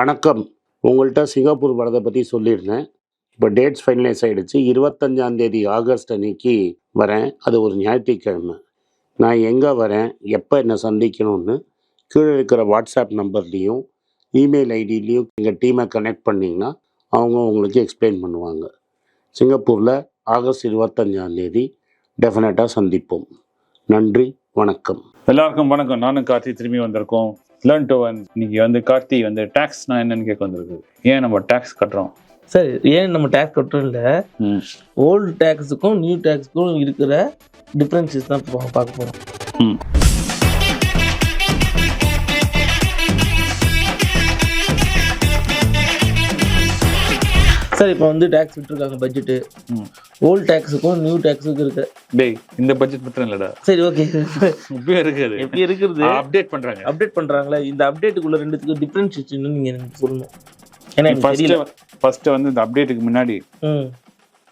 வணக்கம். உங்கள்கிட்ட சிங்கப்பூர் வரதை பற்றி சொல்லியிருந்தேன். இப்போ டேட்ஸ் ஃபைனலைஸ் ஆகிடுச்சு இருபத்தஞ்சாந்தேதி ஆகஸ்ட் அன்னைக்கு வரேன். அது ஒரு ஞாயிற்றுக்கிழமை. நான் எங்கே வரேன்? எப்போ என்னை சந்திக்கணும்னு கீழே இருக்கிற வாட்ஸ்அப் நம்பர்லேயும் இமெயில் ஐடியிலையும் எங்கள் டீமை கனெக்ட் பண்ணிங்கன்னா அவங்க உங்களுக்கு எக்ஸ்பிளைன் பண்ணுவாங்க. சிங்கப்பூரில் ஆகஸ்ட் இருபத்தஞ்சாந்தேதி டெஃபினட்டாக சந்திப்போம். நன்றி வணக்கம். எல்லாருக்கும் வணக்கம். நானும் கார்த்தி திரும்பி வந்திருக்கோம். லேர்ன் டு ஒன் இன்னைக்கு வந்து கார்த்தி வந்து டாக்ஸ்னா என்னன்னு கேட்க வந்திருக்கு. ஏன் நம்ம டாக்ஸ் கட்டுறோம்? சார் ஏன் நம்ம டேக்ஸ் கட்டுறோம் இல்லை. ஓல்டு டேக்ஸுக்கும் நியூ டேக்ஸுக்கும் இருக்கிற டிஃப்ரென்சஸ் தான் பார்க்க போகிறோம் ம். சார் இப்போ வந்து டேக்ஸ் விட்டுருக்காங்க பட்ஜெட்டு ம். ஓல்டு டேக்ஸுக்கும் நியூ டேக்ஸுக்கும் இருக்கு. டேய் இந்த பட்ஜெட் மட்டும் இல்லடா. சரி ஓகே இப்பவே இருக்குது எப்படி இருக்கிறது அப்டேட் பண்றாங்க. அப்டேட் பண்ணுறாங்களே இந்த அப்டேட்டுக்குள்ள ரெண்டுத்துக்கும் டிஃப்ரென்ஷியேஷன் நீங்கள் எனக்கு சொல்லணும். ஏன்னா எனக்கு ஃபர்ஸ்ட் ஃபர்ஸ்ட் வந்து இந்த அப்டேட்டுக்கு முன்னாடி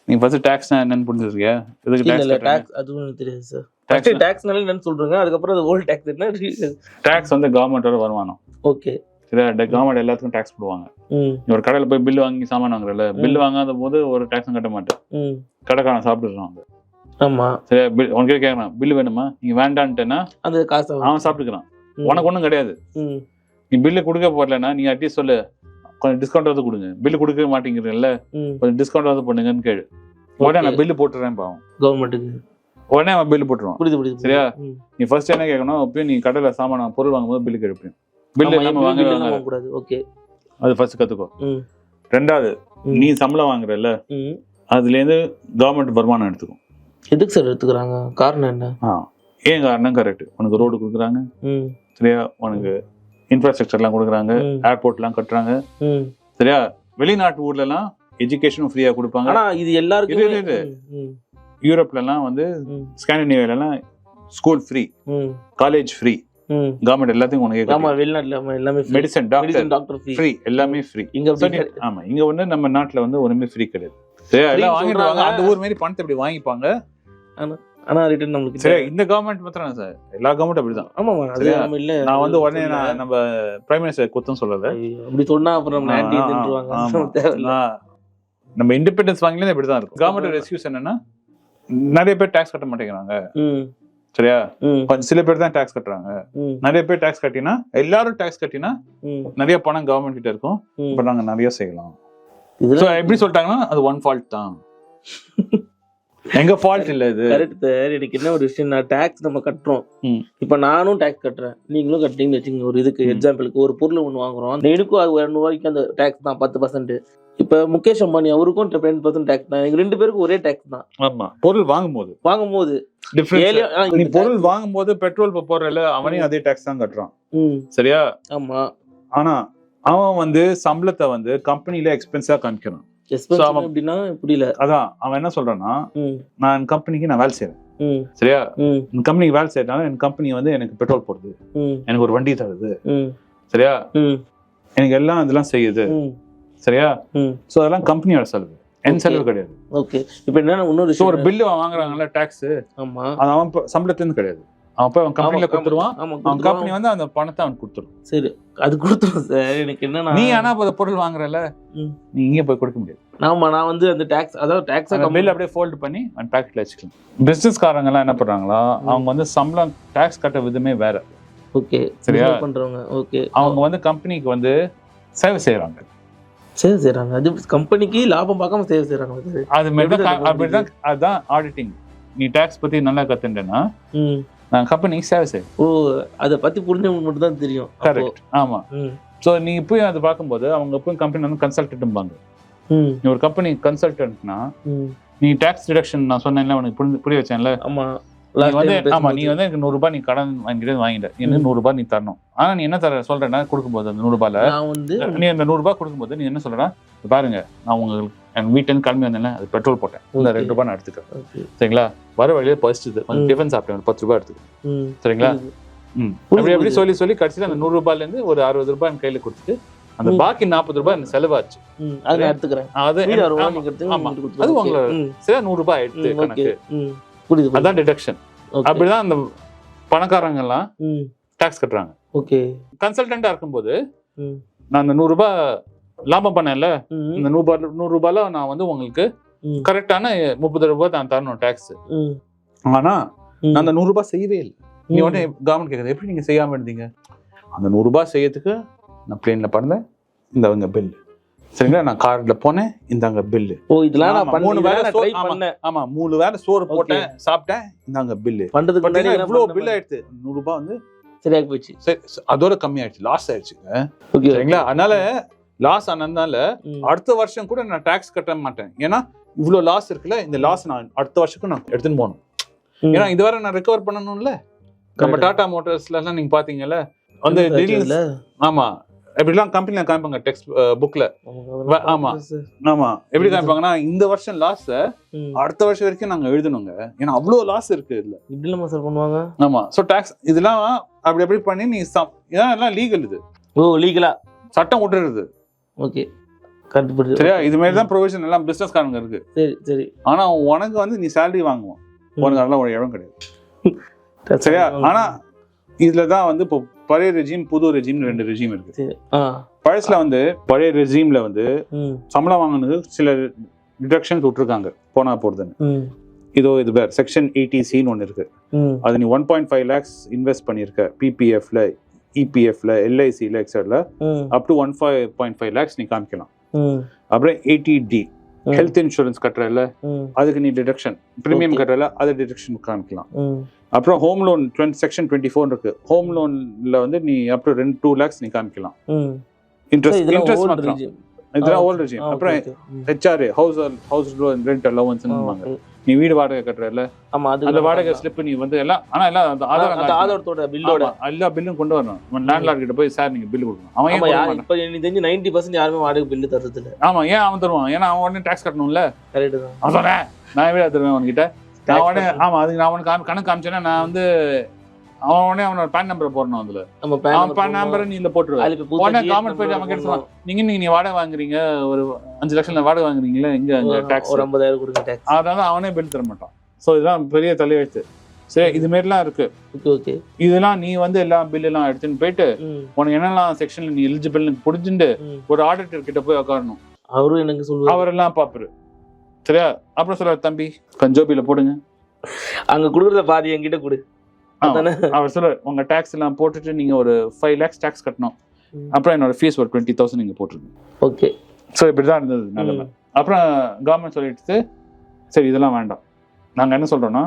நீ ஃபர்ஸ்ட் டாக்ஸ்னா என்னன்னு புரிஞ்சிருக்கியா? இல்லை டாக்ஸ் டேக்ஸ் அதுவும் தெரியாது சார் ஃபஸ்ட்டு டேக்ஸ்னால என்னன்னு சொல்கிறேங்க அதுக்கப்புறம் அது ஓல்டு டேக்ஸ் என்ன டாக்ஸ் வந்து கவர்மெண்டோட வருமானம். ஓகே சரியா கவர்மெண்ட் எல்லாத்துக்கும் டாக்ஸ் போடுவாங்க. ஒரு கடையில போய் பில் வாங்கி சாமான் வாங்குறல பில் வாங்காத போது ஒரு டாக்ஸும் கட்ட மாட்டேன். கடைக்காரன் சாப்பிட்டுறாங்க ஆமாம் சரியா? பில் உனக்கே கேட்கறான் பில் வேணுமா? நீ வேண்டான்ட்டேன்னா அந்த காசை அவன் சாப்பிட்டுக்கிறான். உனக்கு ஒன்றும் கிடையாது. நீ பில்லு கொடுக்க போடலன்னா நீ அட்லீஸ்ட் சொல்லு கொஞ்சம் டிஸ்கவுண்ட் வந்து கொடுங்க. பில்லு கொடுக்க மாட்டேங்கிறீங்கல்ல கொஞ்சம் டிஸ்கவுண்ட் வந்து பண்ணுங்கன்னு கேளு. உடனே நான் பில்லு போட்டுறேன் பாவம். கவர்மெண்ட்டுக்கு உடனே அவன் பில்லு போட்டுருவான். புரியுது புரியுது சரியா? நீ ஃபர்ஸ்ட் என்ன கேட்கணும் அப்பயும் நீ கடையில் சாமான பொருள் வாங்கும்போது பில்லு கேட்பேன் பில்லு ஆமா, வாங்குறாங்க இல்லாம கூடாது ஓகே அது ஃபர்ஸ்ட் கத்துக்கோ. ம். ரெண்டாவது. நீ சம்பளம் வாங்குறல்ல அதுலேருந்து கவர்மெண்ட் வருமானம் எடுத்துக்கும். எதுக்கு சார் எடுத்துக்கிறாங்க? காரணம் என்ன? ஆ ஏன் காரணம்? கரெக்ட் உனக்கு ரோடு கொடுக்குறாங்க. சரியா? உனக்கு இன்ஃப்ராஸ்ட்ரக்சர்லாம் கொடுக்குறாங்க. ஏர்போர்ட்லாம் கட்டுறாங்க. சரியா? வெளிநாட்டு ஊர்லலாம் எஜுகேஷனும் ஃப்ரீயாக கொடுப்பாங்க. ஆனா இது எல்லாருக்கும் யூரோப்லலாம் வந்து ஸ்காண்டினேவியாலலாம் school free college free government எல்லாத்தையும் ஆமா உனக்கு வெளிநாட்டுல ஆமா எல்லாமே மெடிசன் டாக்டர் டாக்டர் ஃப்ரீ எல்லாமே ஃப்ரீ இங்க. ஆமா இங்க வந்து நம்ம நாட்டுல வந்து ஒண்ணுமே ஃப்ரீ கிடையாது. எல்லாம் வாங்கிடுவாங்க. அந்த ஊர் மாதிரி பணத்தை இப்படி வாங்கிப்பாங்க? ஆனா ரிட்டர்ன் நம்மளுக்கு சரியா இந்த கவர்மெண்ட் மாத்திரம் சார் எல்லா கவர்மெண்ட் அப்படிதான். ஆமாமா அது? நம்ம இல்ல. நான் வந்து உடனே. நான் நம்ம பிரைம் மினிஸ்டர் குத்தம் சொல்லல. அப்படி சொன்னா அப்புறம் ஆன்டி தின்றுவாங்க ஆமா. நம்ம இண்டிபெண்டன்ஸ் வாங்கல இப்படிதான் இருக்கும். கவர்மெண்ட் எக்ஸ்கியூஸ் என்னன்னா நிறைய பேர் டாக்ஸ் கட்ட மாட்டேங்கிறாங்க. சரியா? கொஞ்சம் சில பேர் தான் டாக்ஸ் கட்டுறாங்க. நிறைய பேர் டாக்ஸ் கட்டினா எல்லாரும் டாக்ஸ் கட்டினா நிறைய பணம் கவர்மெண்ட் கிட்ட இருக்கும். இப்ப நாங்க நிறைய செய்யலாம். எப்படி சொல்லிட்டாங்கன்னா அது ஒன் ஃபால்ட் தான். எங்க ஃபால்ட் இல்ல இது. கரெக்ட் சார் எனக்கு என்ன ஒரு விஷயம் நான் டாக்ஸ் நம்ம கட்டுறோம். இப்போ நானும் டாக்ஸ் கட்டுறேன். நீங்களும் கட்டுறீங்கன்னு வச்சுங்க ஒரு இதுக்கு. எக்ஸாம்பிளுக்கு ஒரு பொருள் ஒன்று வாங்குறோம். அந்த எனக்கும் அது இரநூறு ரூபாய்க்கு அந்த டாக்ஸ் தான் பத்து பர்சன்ட் இப்போ முகேஷ் அம்பானி அவருக்கும் டென் பர்சன்ட் டாக்ஸ் தான். எங்க ரெண்டு பேருக்கும் ஒரே டாக்ஸ் தான். ஆமா. பொருள் வாங்கும்போது. டிஃபரன்ஸ் ஏழு ஆ, நீ பொருள் வாங்கும்போது பெட்ரோல் இப்ப போடுறல அவனையும் அதே டாக்ஸ் தான் கட்டுறான். சரியா? ஆமா. ஆனா அவன் வந்து சம்பளத்தை வந்து கம்பெனில எக்ஸ்பென்ஸா காமிக்கிறான். எப்படின்னா புரியல. அதான் அவன் என்ன சொல்றான்னா நான் கம்பெனிக்கு நான் வேலை செய்யறேன் சரியா? என் கம்பெனிக்கு வேலை செய்யறதுனால என் கம்பெனி வந்து எனக்கு பெட்ரோல் போடுது. எனக்கு ஒரு வண்டி தருது. சரியா? எனக்கு எல்லாம் இதெல்லாம் செய்யுது. சரியா? சோ அதெல்லாம் கம்பெனியோட செலவு. என். செலவு கிடையாது. ஓகே இப்போ என்னன்னா இன்னொரு ஒரு பில்லு வாங்குறாங்கல்ல டாக்ஸ் ஆமா. அது அவன் சம்பளத்துலேருந்து கிடையாது. போய் அவன் கம்பெனில ஆமா, கொடுத்துருவான். அவன் கொடுத்துருவான். கம்பெனி வந்து அந்த பணத்தை அவன் கொடுத்துரும். சரி அது கொடுத்துரும் சார். எனக்கு என்னன்னா நீ ஆனா இப்ப அந்த பொருள் வாங்குறல. நீ இங்கே போய் கொடுக்க முடியாது. ஆமா நான் வந்து அந்த டாக்ஸ் அதாவது டாக்ஸ் பில் அப்படியே ஃபோல்ட் பண்ணி அந்த பாக்கெட்ல வச்சுக்கலாம். பிசினஸ் காரங்க எல்லாம் என்ன பண்றாங்களா அவங்க வந்து சம்பளம் டாக்ஸ் கட்ட விதமே வேற. ஓகே சரியா? பண்றவங்க ஓகே. அவங்க வந்து கம்பெனிக்கு வந்து சேவை செய்யறாங்க. சேவ் செய்றாங்க அது கம்பெனிக்கு லாபம் பார்க்காம சேவ் செய்றாங்க அது மாதிரி தான் அதுதான் ஆடிட்டிங் நீ டாக்ஸ் பத்தி நல்லா கத்துட்டேன்னா கம்பெனிக்கு சேவை செய்வேன் ஓ அதை பத்தி புரிஞ்சவங்களுக்கு மட்டும் தான் தெரியும். கரெக்ட் ஆமா. ஸோ நீ போய் அதை பார்க்கும்போது அவங்க போய் கம்பெனி வந்து கன்சல்டன்ட்பாங்க நீ ஒரு கம்பெனி கன்சல்டன்ட்னா நீ டாக்ஸ் ரிடக்ஷன் நான் சொன்னேன்ல உனக்கு புரிஞ்சு புரிய வச்சேன்ல? ஆமா. நீ Last வந்து ஆமா நீ. வந்து எனக்கு நூறு ரூபாய் நீ கடன் வாங்கிட்டு வாங்கிட்ட எனக்கு ம். நூறு ரூபாய் நீ தரணும். ஆனா நீ என்ன தர சொல்றேன்னா கொடுக்கும்போது அந்த நூறு ரூபாயில நான் வந்து நீ அந்த நூறு ரூபாய் கொடுக்கும்போது நீ என்ன சொல்றா "இங்க பாருங்க நான் உங்களுக்கு எங்க வீட்டுல இருந்து கிளம்பி வந்தேன்ல அது பெட்ரோல் போட்டேன் இந்த. ரெண்டு ரூபாய் நான் எடுத்துக்கிறேன். சரிங்களா வர வழியில பசிச்சுது கொஞ்சம். டிஃபன் சாப்பிட்டேன் பத்து ரூபாய் எடுத்துக்க ம் சரிங்களா. ம் அப்படி புரியுது. சொல்லி சொல்லி கடைசியில அந்த நூறு ரூபாயில இருந்து ஒரு அறுபது ரூபாய் என் கையில கொடுத்துட்டு அந்த. பாக்கி நாற்பது ரூபாய் எனக்கு செலவாச்சு அது எடுத்துக்கிறேன் அது ஆமா. அது கொடுத்துருங்க. உங்களோட Okay. ம், சரி நூறு ரூபாய் எடுத்து கணக்கு. அதான் டிடக்ஷன். அப்படிதான் அந்த பணக்காரங்க எல்லாம் டாக்ஸ் கட்டுறாங்க ஓகே கன்சல்டண்டா இருக்கும்போது நான் அந்த நூறு ரூபாய் லாபம் பண்ணேன்ல? இந்த நூறு நூறு ரூபாயில நான் வந்து உங்களுக்கு கரெக்டான முப்பது ரூபாய் நான் தரணும் டாக்ஸ் ஆனா. நான் அந்த நூறு ரூபாய் செய்யவே இல்லை. நீ. உடனே கவர்மெண்ட் கேக்குது எப்படி நீங்க செய்யாம இருந்தீங்க? அந்த நூறு ரூபாய் செய்யறதுக்கு நான் பிளேன்ல பறந்தேன். இந்தவங்க பில் சரிங்களா? நான் கார்ல போனேன் இந்தாங்க பில்லு ஓ இதெல்லாம் நான் மூணு வேளை சோ- ட்ரை. பண்ணேன். ஆமா மூணு வேளை சோறு போட்டேன் சாப்பிட்டேன் இந்தாங்க பில்லு பண்றதுக்கு முன்னாடி இவ்வளவு பில் ஆயிடுச்சு. நூறு ரூபாய் வந்து சரியா போச்சு. சரி, அதோட கம்மி ஆயிடுச்சு லாஸ் ஆயிடுச்சுங்க சரிங்களா? அதனால லாஸ் ஆனதுனால. அடுத்த வருஷம் கூட நான் டாக்ஸ் கட்ட மாட்டேன். ஏன்னா இவ்வளவு லாஸ் இருக்குல்ல இந்த லாஸ் நான் அடுத்த வருஷத்துக்கு நான் எடுத்துன்னு போகணும். ஏன்னா இதுவரை நான் ரெக்கவர் பண்ணணும்ல. நம்ம. டாடா மோட்டார்ஸ்ல எல்லாம் நீங்க பாத்தீங்கல்ல அந்த? ஆமா. எப்படிலாம் கம்பெனில காமிப்பாங்க டெக்ஸ்ட் புக்ல ஆமா. ஆமா. எப்படி காமிப்பாங்கன்னா இந்த வருஷம் லாஸ். அடுத்த வருஷம் வரைக்கும் நாங்க எழுதணுங்க. ஏன்னா அவ்வளவு லாஸ் இருக்கு இதுல. இப்படி நம்ம சார் பண்ணுவாங்க? ஆமா. சோ டாக்ஸ் இதெல்லாம் அப்படி எப்படி பண்ணி நீ சம்- இதெல்லாம் லீகல் இது. ஓ லீகலா சட்டம் விட்டுறது ஓகே. கண்டுபிடிச்சு சரியா? இது மாதிரி தான் ப்ரொவிஷன் எல்லாம் பிசினஸ் காரங்க இருக்கு. சரி சரி. ஆனா உனக்கு வந்து நீ சேலரி வாங்குவோம் உனக்கு அதெல்லாம் ஒரு இடம் கிடையாது. சரியா? ஆனா இதுல தான் வந்து இப்போ பழைய ரெஜிம் புது ரெஜிம் ரெண்டு ரெஜிம் இருக்கு. பழசுல வந்து பழைய ரெஜிம்ல வந்து சம்பளம் வாங்கினது சில டிடக்ஷன்ஸ் விட்டுருக்காங்க போனா போறதுன்னு. இதோ இது பேர் செக்ஷன் சின்னு ஒன்று இருக்கு. அது நீ one point five lakhs invest பண்ணியிருக்க பிபிஎஃப்ல இபிஎஃப்ல எல்ஐசியில் எக்ஸட்ல up to one five point five lakhs நீ காமிக்கலாம். அப்புறம் எயிட்டி டி. ஹெல்த் இன்சூரன்ஸ் கட்டுறல அதுக்கு நீ டிடக்ஷன் ப்ரீமியம். கட்டுறல அது டிடக்ஷன் காமிக்கலாம். அப்புறம் home loan twenty section twenty four இருக்கு ஹோம் லோன்ல வந்து நீ அப் டு ரெண்டு டூ லேக்ஸ் நீ காமிக்கலாம். இன்ட்ரெஸ்ட் இன்ட்ரெஸ்ட் மாத்திரம். இதெல்லாம் ஓல்ட். ரெஜிம் அப்புறம். HRA house house rent allowance. நீ வீடு வாடகை கட்டுறல ஆமா அது அந்த வாடகை ஸ்லிப் நீ வந்து எல்லாம் ஆனா எல்லாம் அந்த ஆதார் ஆதாரத்தோட பில்லோட எல்லா பில்லும் கொண்டு வரணும். லேண்ட்லார்ட் கிட்ட போய் சார் நீங்க பில் கொடுக்கணும். அவன் ஏன்? இப்ப எனக்கு தெரிஞ்சு நைன்டி பர்சன்ட் யாருமே வாடகை பில்லு தர்றது இல்ல ஆமா ஏன் அவன் தருவான்? ஏன்னா அவன் உடனே டாக்ஸ் கட்டணும்ல? கரெக்ட் தான். நான் எப்படி தருவேன் அவன்கிட்ட. நான் உடனே. ஆமா அதுக்கு நான் காமி- கணக்கு காமிச்சேன்னா நான் வந்து அவன் உடனே அவனோட பேன் நம்பரை போடணும் அதுல. அவன் பேன் நம்பரை நீ இதுல போட்டுருவேன் உடனே government போயிட்டு அவன் சொல்லுவான். நீங்க நீங்க நீ வாடகை வாங்குறீங்க? ஒரு அஞ்சு லட்சம் வாடகை வாங்குறீங்களா? எங்க அங்க டாக்ஸ் ஒரு ஐம்பதாயிரம் கொடுங்க டேக்ஸ் அதனால அவனே பில் தர மாட்டான். சோ இதெல்லாம் பெரிய தலையெழுத்து. சரி இது மாதிரிலாம் இருக்கு. ஓகே இதெல்லாம் நீ வந்து எல்லா பில் எல்லாம் எடுத்துன்னு போயிட்டு உனக்கு என்னெல்லாம் செக்ஷன்ல நீ எலிஜிபிள்னு புடிச்சுட்டு ம். ஒரு ஆடிட்டர் கிட்ட போய் உட்காரணும் அவரும் எனக்கு சொல்லுவாரு. அவரெல்லாம் பாப்பாரு. சரியா? அப்புறம் சொல்றாரு தம்பி கஞ்சோபியில போடுங்க. அங்க குடுக்குறத பாதி என்கிட்ட கொடு. அவர் சொல்ற உங்க டாக்ஸ் எல்லாம் போட்டுட்டு நீங்க ஒரு ஃபைவ் லேக்ஸ் டாக்ஸ் கட்டணும். அப்புறம் என்னோட ஃபீஸ் ஒரு டுவெண்ட்டி தௌசண்ட் நீங்க போட்டுருங்க ஓகே ஸோ இப்படிதான் இருந்தது நிலைமை. அப்புறம் கவர்மெண்ட் சொல்லிட்டு சரி இதெல்லாம் வேண்டாம். நாங்க என்ன சொல்றோம்னா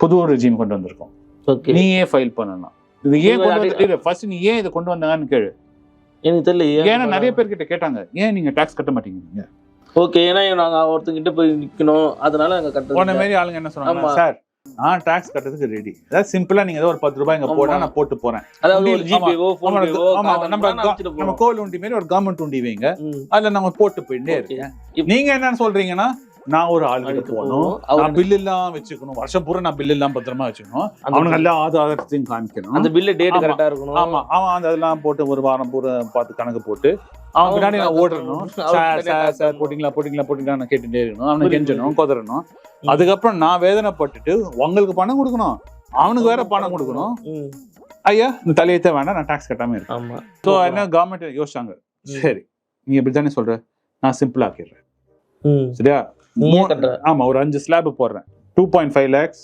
புது ரெஜிம் கொண்டு வந்திருக்கோம். ஓகே நீயே ஃபைல் பண்ணலாம் இது ஏன் நீங்க கொண்டு வந்து ஃபர்ஸ்ட் நீ ஏன் இதை கொண்டு வந்தாங்கன்னு கேளு. எனக்கு தெரியல ஏன்னா நிறைய பேர் கிட்ட கேட்டாங்க ஏன் நீங்க டாக்ஸ் கட்ட மாட்டேங்கிறீங்க? ஓகே ஏன்னா நாங்க ஒருத்தங்கிட்ட போய் நிக்கணும். அதனால அங்க போன கட்டுறது மாதிரி ஆளுங்க என்ன சொன்னாங்க. சார் நான் டாக்ஸ் கட்டுறதுக்கு ரெடி அதாவது சிம்பிளா நீங்க ஏதோ ஒரு பத்து ரூபாய் இங்க. போட்டா நான் போட்டு போறேன். நம்ம கோவில் உண்டி மாரி ஒரு கவர்மெண்ட் உண்டி வைங்க. அதுல நம்ம போட்டு போயிட்டே. இருக்கேன். நீங்க என்னன்னு சொல்றீங்கன்னா நான் ஒரு ஆளுக்கு போகணும். நான் பில் எல்லாம் வச்சுக்கணும். வருஷம் பூரா நான் பில் எல்லாம் பத்திரமா வச்சுக்கணும். அவனுக்கு எல்லா ஆதாரத்தையும் காமிக்கணும். அந்த பில்லு டேட். கரெக்டா இருக்கணும். ஆமா. அவன் அந்த இதெல்லாம் போட்டு ஒரு வாரம் பூரா பார்த்து கணக்கு போட்டு அவன் பின்னாடி நான் ஓடணும் சார் சார் சார் போட்டிங்களா போட்டிங்களா போட்டிங்களா நான் கேட்டுட்டே இருக்கணும். அவனை கெஞ்சணும் கொதறணும். அதுக்கப்புறம் நான் வேதனைப்பட்டுட்டு உங்களுக்கு பணம் கொடுக்கணும். அவனுக்கு வேற பணம் கொடுக்கணும். ஐயா இந்த தலையத்தை வேண்டாம். நான் டாக்ஸ் கட்டாம இருக்கேன். ஸோ என்ன கவர்மெண்ட் யோசிச்சாங்க. சரி. நீ இப்படி தானே சொல்ற? நான் சிம்பிள் ஆக்கிடுறேன். சரியா. ஆமா ஒரு அஞ்சு ஸ்லாப் போடுறேன். டூ பாயிண்ட் ஃபைவ் லேக்ஸ்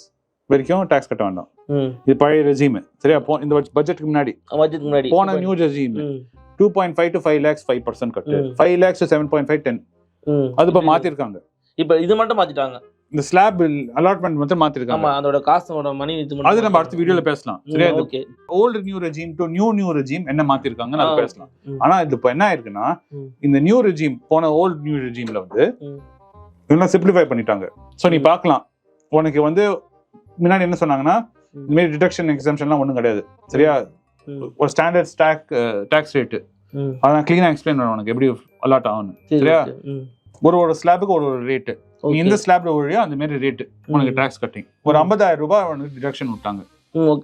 வரைக்கும் டாக்ஸ் கட்ட வேண்டாம். இது பழைய ரெஜிம் சரியா? இந்த பட்ஜெட்டுக்கு முன்னாடி. முன்னாடி. போன new regime. Two point five to five lakhs five percent cut. Five lakhs seven point five ten. அது இப்போ மாத்திருக்காங்க. இப்ப இது மட்டும் மாத்திட்டாங்க. இந்த ஸ்லாப் அலாட்மெண்ட் மட்டும் மாத்திருக்காங்க ஆமா அதோட காசோட மணி அது நம்ம அடுத்த வீடியோல பேசலாம் சரியா okay old new regime to new new regime என்ன மாத்திருக்காங்கன்னு அது பேசலாம். ஆனா இது இப்போ என்ன ஆயிருக்குன்னா. இந்த நியூ ரெஜிம் போன ஓல்டு நியூ ரெஜிம்ல வந்து ம். இன்னும் சிம்பிளிஃபை பண்ணிட்டாங்க ஸோ நீ. பார்க்கலாம் உனக்கு வந்து முன்னாடி என்ன சொன்னாங்கன்னா. இந்த மாதிரி டிடக்ஷன் எக்ஸாம்ஷன்லாம் ஒன்றும் கிடையாது சரியா. ஒரு ஸ்டாண்டர்ட் ஸ்டாக் டாக்ஸ் ரேட்டு. அதை நான் க்ளீனாக எக்ஸ்பிளைன் பண்ணுவேன் உனக்கு எப்படி அலாட் ஆகணும் சரி, சரியா. ஒரு ஒரு ஸ்லாபுக்கு ஒரு ஒரு ரேட்டு நீ. எந்த ஸ்லாப்ல வழியோ அந்த மாதிரி ரேட்டு உனக்கு. டாக்ஸ் கட்டிங் ஒரு. ஐம்பதாயிரம் ரூபாய் உனக்கு டிடக்ஷன் விட்டாங்க.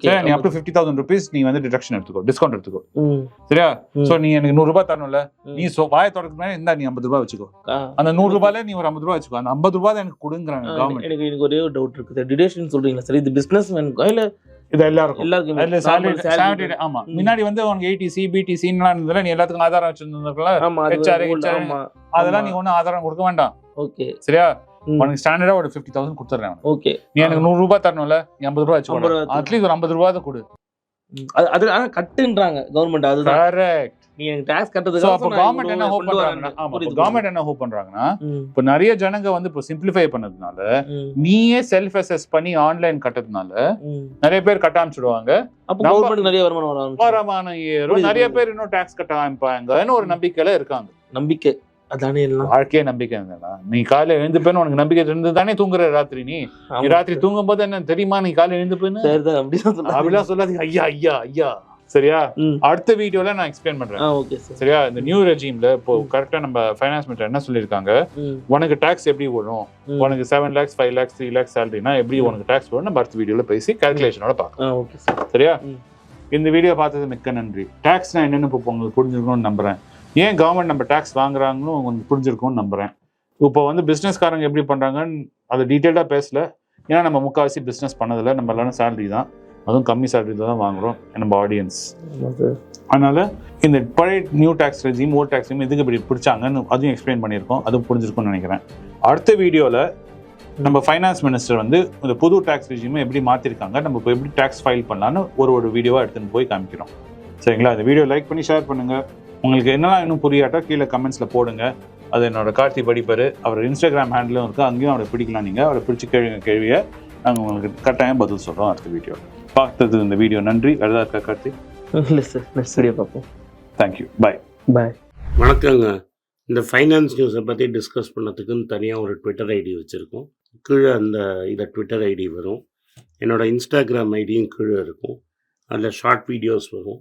சரியா நீ up to fifty thousand rupees நீ வந்து டிடக்ஷன் எடுத்துக்கோ டிஸ்கவுண்ட் எடுத்துக்கோ. சரியா. சோ நீ எனக்கு நூறு ரூபாய் தரணும்ல. நீ சொ வாய தொடக்கு இருந்தா நீ ஐம்பது ரூபாய் வச்சுக்கோ. அந்த நூறு ரூபாயில நீ ஒரு ஐம்பது ரூபாய் வச்சுக்கோ அந்த ஐம்பது ரூபாய் எனக்கு கொடுங்குறாங்க கவர்மெண்ட் எனக்கு எனக்கு ஒரே ஒரு டவுட் இருக்குது டிடேஷன் சொல்றீங்களா சரி இது பிசினஸ் மேனுக்கா இல்ல இது எல்லாருக்கும் எல்லாருக்குமே salary- ஆமா. முன்னாடி வந்து உனக்கு ஏடிசி பிடிசின்லாம் இருந்ததுல நீ எல்லாத்துக்கும் ஆதாரம் வச்சிருந்ததுல அதெல்லாம். நீ ஒன்றும் ஆதாரம் கொடுக்க வேண்டாம் ஓகே சரியா. உனக்கு ஸ்டாண்டர்டா ஒரு ஃபிஃப்டி தௌசண்ட் கொடுத்துட்றேன் உனக்கு. ஓகே. நீ எனக்கு நூறு ரூபாய் தரணும்ல ஐம்பது ரூபாய் வச்சுக்கோ அட்லீஸ்ட் ஒரு ஐம்பது ரூபாய் கொடு. அது அது ஆனா கட்டுன்றாங்க கவர்மெண்ட் அதுதான். கரெக்ட் நீ எனக்கு டாக்ஸ் கட்டுறதுக்கு அப்போ கவர்மெண்ட் என்ன ஹோப் பண்றாங்கன்னா கவர்மெண்ட் என்ன ஹோப் பண்றாங்கன்னா இப்போ நிறைய ஜனங்க வந்து இப்போ சிம்பிளிஃபை பண்ணதுனால நீயே செல்ஃப் அசஸ் பண்ணி ஆன்லைன் கட்டதுனால நிறைய பேர் கட்ட ஆரம்பிச்சிடுவாங்க. அப்போ கவர்மெண்ட் நிறைய வருமானம் வர ஆரம்பிச்சு வருமானம் ஏறும் நிறைய. பேர் இன்னும் டாக்ஸ் கட்ட ஆரம்பிப்பாங்கன்னு ஒரு நம்பிக்கையில இருக்காங்க. நம்பிக்கை. அதானே எல்லாம். வாழ்க்கையே நம்பிக்கை நீ காலையில எழுந்துப்பேன்னு உனக்கு நம்பிக்கை இருந்து தானே தூங்குற ராத்திரி நீ. ராத்திரி தூங்கும் போது என்ன தெரியுமா நீ காலையில எழுந்துப்பேன்னு. அப்படிலாம் சொல்லாதீங்க. ஐயா ஐயா ஐயா. சரியா. அடுத்த வீடியோல நான் எக்ஸ்பிளைன் பண்றேன். சரியா? இந்த நியூ ரெஜிம்ல இப்போ கரெக்டா நம்ம ஃபைனான்ஸ் மினிஸ்டர் என்ன சொல்லியிருக்காங்க? ம். உனக்கு டாக்ஸ் எப்படி வரும். உனக்கு seven lakhs five lakhs three lakhs சேலரினா எப்படி உனக்கு டாக்ஸ் வரும் நம்ம அடுத்த வீடியோல பேசி கால்குலேஷனோட பார்க்கலாம். சரியா. இந்த வீடியோ பார்த்தது மிக்க நன்றி. டாக்ஸ்னா என்னன்னு இப்போ உங்களுக்கு புரிஞ்சிருக்கும்னு நம்புறேன். ஏன் கவர்மெண்ட் நம்ம டாக்ஸ் வாங்குறாங்கன்னு உங்களுக்கு புரிஞ்சிருக்கும்னு நம்புறேன். இப்போ வந்து பிஸ்னஸ்காரங்க எப்படி பண்றாங்கன்னு அதை டீட்டெயிலாக பேசல. ஏன்னா நம்ம முக்கால்வாசி பிஸ்னஸ் பண்ணதில்ல. நம்ம எல்லாரும் சேலரி தான். அதுவும் கம்மி சேலரி தான் வாங்குறோம் நம்ம ஆடியன்ஸ் அதனால இந்த பழைய new tax regime old tax எதுக்கு இப்படி பிடிச்சாங்கன்னு அதுவும் எக்ஸ்பிளைன் பண்ணியிருக்கோம். அதுவும் புரிஞ்சிருக்கும்னு நினைக்கிறேன். அடுத்த வீடியோவில் நம்ம ஃபைனான்ஸ் மினிஸ்டர் வந்து இந்த புது டாக்ஸ் ரெஜிமை எப்படி மாற்றிருக்காங்க நம்ம இப்போ எப்படி டாக்ஸ் ஃபைல் பண்ணலான்னு ஒரு ஒரு வீடியோவாக எடுத்துன்னு போய் காமிக்கிறோம். சரிங்களா? இந்த வீடியோ லைக் பண்ணி ஷேர் பண்ணுங்க. உங்களுக்கு என்னெல்லாம் இன்னும் புரியாட்டா கீழே கமெண்ட்ஸில் போடுங்க. அது என்னோட கார்த்தி படிப்பார். அவர் இன்ஸ்டாகிராம் ஹேண்ட்லும் இருக்குது அங்கேயும் அவரை பிடிக்கலாம் நீங்கள் அவரை பிடிச்சி கேளுங்க கேள்வியை நாங்கள் உங்களுக்கு கட்டாயம் பதில் சொல்கிறோம் அடுத்த வீடியோ பார்த்தது இந்த வீடியோ நன்றி. வேறு இருக்கா கார்த்தி? இல்லை சார் நெக்ஸ்ட் வீடியோ பார்ப்போம். தேங்க்யூ பாய் பாய் வணக்கங்க. இந்த ஃபைனான்ஸ் நியூஸை பற்றி டிஸ்கஸ் பண்ணதுக்குன்னு தனியாக ஒரு ட்விட்டர் ஐடி வச்சுருக்கோம். கீழே அந்த இந்த ட்விட்டர் ஐடி வரும். என்னோட இன்ஸ்டாகிராம் ஐடியும் கீழே இருக்கும். அதில் ஷார்ட் வீடியோஸ் வரும்.